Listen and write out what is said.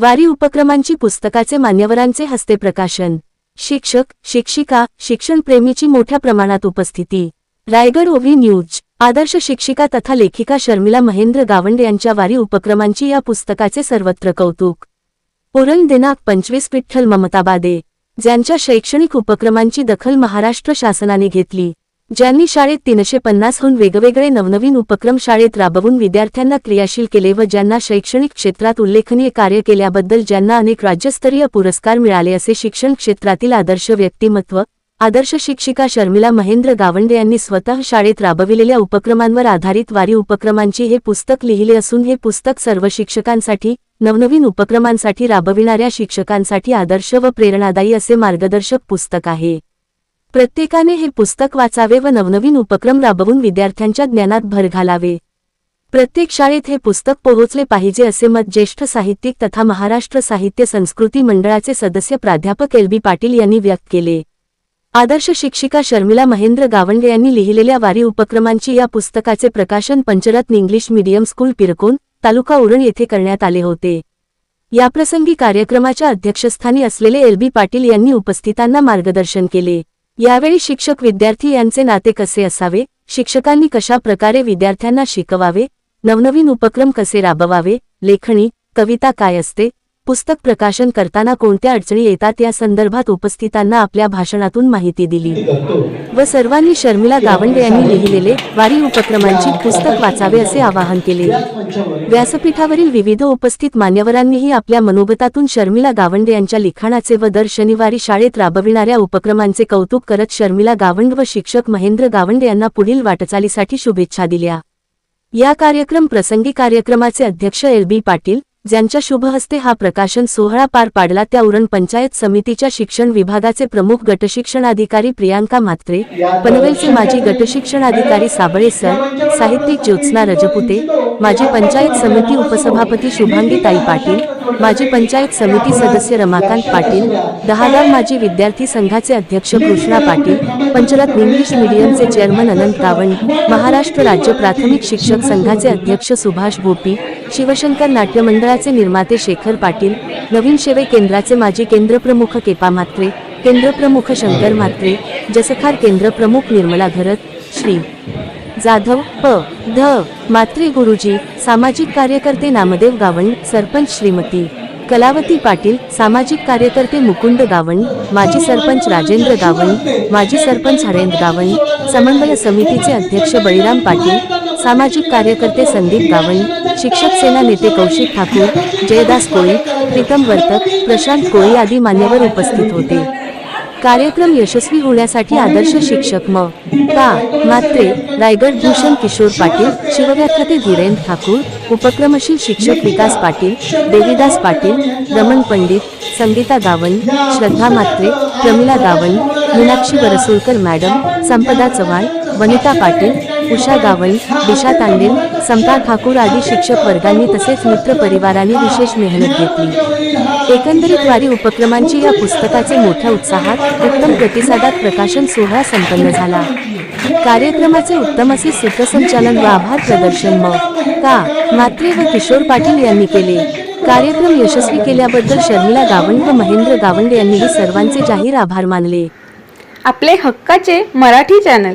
वारी उपक्रमांची पुस्तकाचे मान्यवरांचे हस्ते प्रकाशन. शिक्षक शिक्षिका शिक्षणप्रेमीची मोठ्या प्रमाणात उपस्थिती. रायगड ओव्ही न्यूज. आदर्श शिक्षिका तथा लेखिका शर्मिला महेंद्र गावंडे यांच्या वारी उपक्रमांची या पुस्तकाचे सर्वत्र कौतुक. पुरण दिनांक पंचवीस विठ्ठल ममताबादे ज्यांच्या शैक्षणिक उपक्रमांची दखल महाराष्ट्र शासनाने घेतली. ज्यांनी शाळेत तीनशे पन्नासहून वेगवेगळे नवनवीन उपक्रम शाळेत राबवून विद्यार्थ्यांना क्रियाशील केले व ज्यांना शैक्षणिक क्षेत्रात उल्लेखनीय कार्य केल्याबद्दल ज्यांना अनेक राज्यस्तरीय पुरस्कार मिळाले असे शिक्षण क्षेत्रातील आदर्श व्यक्तिमत्व आदर्श शिक्षिका शर्मिला महेंद्र गावंडे यांनी स्वतः शाळेत राबविलेल्या उपक्रमांवर आधारित वारी उपक्रमांची हे पुस्तक लिहिले असून हे पुस्तक सर्व शिक्षकांसाठी नवनवीन उपक्रमांसाठी राबविणाऱ्या शिक्षकांसाठी आदर्श व प्रेरणादायी असे मार्गदर्शक पुस्तक आहे. प्रत्येकाने हे पुस्तक वाचावे व नवनवीन उपक्रम राबवून विद्यार्थ्यांच्या ज्ञानात भर घालावे. प्रत्येक शाळेत हे पुस्तक पोहोचले पाहिजे असे मत ज्येष्ठ साहित्यिक तथा महाराष्ट्र साहित्य संस्कृती मंडळाचे सदस्य प्राध्यापक एल बी पाटील यांनी व्यक्त केले. आदर्श शिक्षिका शर्मिला महेंद्र गावंडे यांनी लिहिलेल्या वारी उपक्रमांची या पुस्तकाचे प्रकाशन Pancharatna English medium school Pirkon taluka Uran येथे करण्यात आले होते. याप्रसंगी कार्यक्रमाच्या अध्यक्षस्थानी असलेले एल बी पाटील यांनी उपस्थितांना मार्गदर्शन केले. यावेळी शिक्षक विद्यार्थी यांचे नाते कसे असावे? शिक्षकांनी कशा प्रकारे विद्यार्थ्यांना शिकवावे? नवनवीन उपक्रम कसे राबवावे? लेखणी कविता काय असते? पुस्तक प्रकाशन करताना कोणत्या अडचणी येतात या संदर्भात उपस्थितांना आपल्या भाषणातून माहिती दिली. व सर्वांनी शर्मिला गावंडे यांनी लिहिलेले वारी उपक्रमांची पुस्तक वाचावे असे आवाहन केले. व्यासपीठावरील विविध उपस्थित मान्यवरांनीही आपल्या मनोगतातून शर्मिला गावंडे यांच्या लिखाणाचे व दर शनिवारी शाळेत राबविणाऱ्या उपक्रमांचे कौतुक करत शर्मिला गावंड व शिक्षक महेंद्र गावंडे यांना पुढील वाटचालीसाठी शुभेच्छा दिल्या. या कार्यक्रम प्रसंगी कार्यक्रमाचे अध्यक्ष एल बी पाटील ज्यांच्या शुभहस्ते हा प्रकाशन सोहळा पार पाडला त्या उरण पंचायत समितीच्या शिक्षण विभागाचे प्रमुख गटशिक्षणाधिकारी प्रियांका म्हात्रे पनवेलचे माजी गटशिक्षणाधिकारी साबळे सर साहित्यिक ज्योत्स्ना रजपुते माजी पंचायत समिती उपसभापती शुभांगी ताई पाटील माजी पंचायत समिती सदस्य रमाकांत पाटील दहादार माजी विद्यार्थी संघाचे अध्यक्ष कृष्णा पाटील पंचरत्न इंग्लिश मीडियमचे चेअरमन अनंत गावंड महाराष्ट्र राज्य प्राथमिक शिक्षक संघाचे अध्यक्ष सुभाष भोपी शिवशंकर नाट्य मंडळाचे निर्माते शेखर पाटील नवीन सेवे केंद्राचे माजी केंद्रप्रमुख केपा म्हात्रे केंद्रप्रमुख शंकर म्हात्रे जसखार केंद्रप्रमुख निर्मला घरत श्री. जाधव प. ध. मात्रे गुरुजी सामाजिक कार्यकर्ते नामदेव गावंड सरपंच श्रीमती. कलावती पाटील सामाजिक कार्यकर्ते मुकुंद गावंड माजी सरपंच राजेंद्र गावंड माजी सरपंच हरेंद्र गावंड समन्वय समितीचे अध्यक्ष बळीराम पाटील सामाजिक कार्यकर्ते संदीप गावण शिक्षक सेना नेते कौशिक ठाकूर जयदास कोळी प्रीतम वर्तक प्रशांत कोळी आदी मान्यवर उपस्थित होते. कार्यक्रम यशस्वी होण्यासाठी आदर्श शिक्षक म. का. मात्रे रायगड भूषण किशोर पाटील शिवव्याख्याते धीरेंद्र ठाकूर उपक्रमशील शिक्षक विकास पाटील देवीदास पाटील रमण पंडित संगीता गावन श्रद्धा मात्रे प्रमिला गावन मीनाक्षी बरसुरकर मॅडम संपदा चव्हाण वनिता पाटील उषा गावंड दिशा तांडेल समता ठाकूर आदी शिक्षक वर्गांनी तसेच मित्र परिवारांनी विशेष मेहनत घेतली. एकंदरीत वारी उपक्रमांची या पुस्तकाचे मोठ्या उत्साहात उत्तम प्रतिसादात प्रकाशन सोहळा संपन्न झाला. कार्यक्रमाचे उत्तम असे सूत्रसंचालन व आभार प्रदर्शन म. का. मात्रे व किशोर पाटील यांनी केले. कार्यक्रम यशस्वी केल्याबद्दल शर्मिला गावंड व महेंद्र गावंड यांनीही सर्वांचे जाहीर आभार मानले. आपले हक्काचे मराठी चॅनल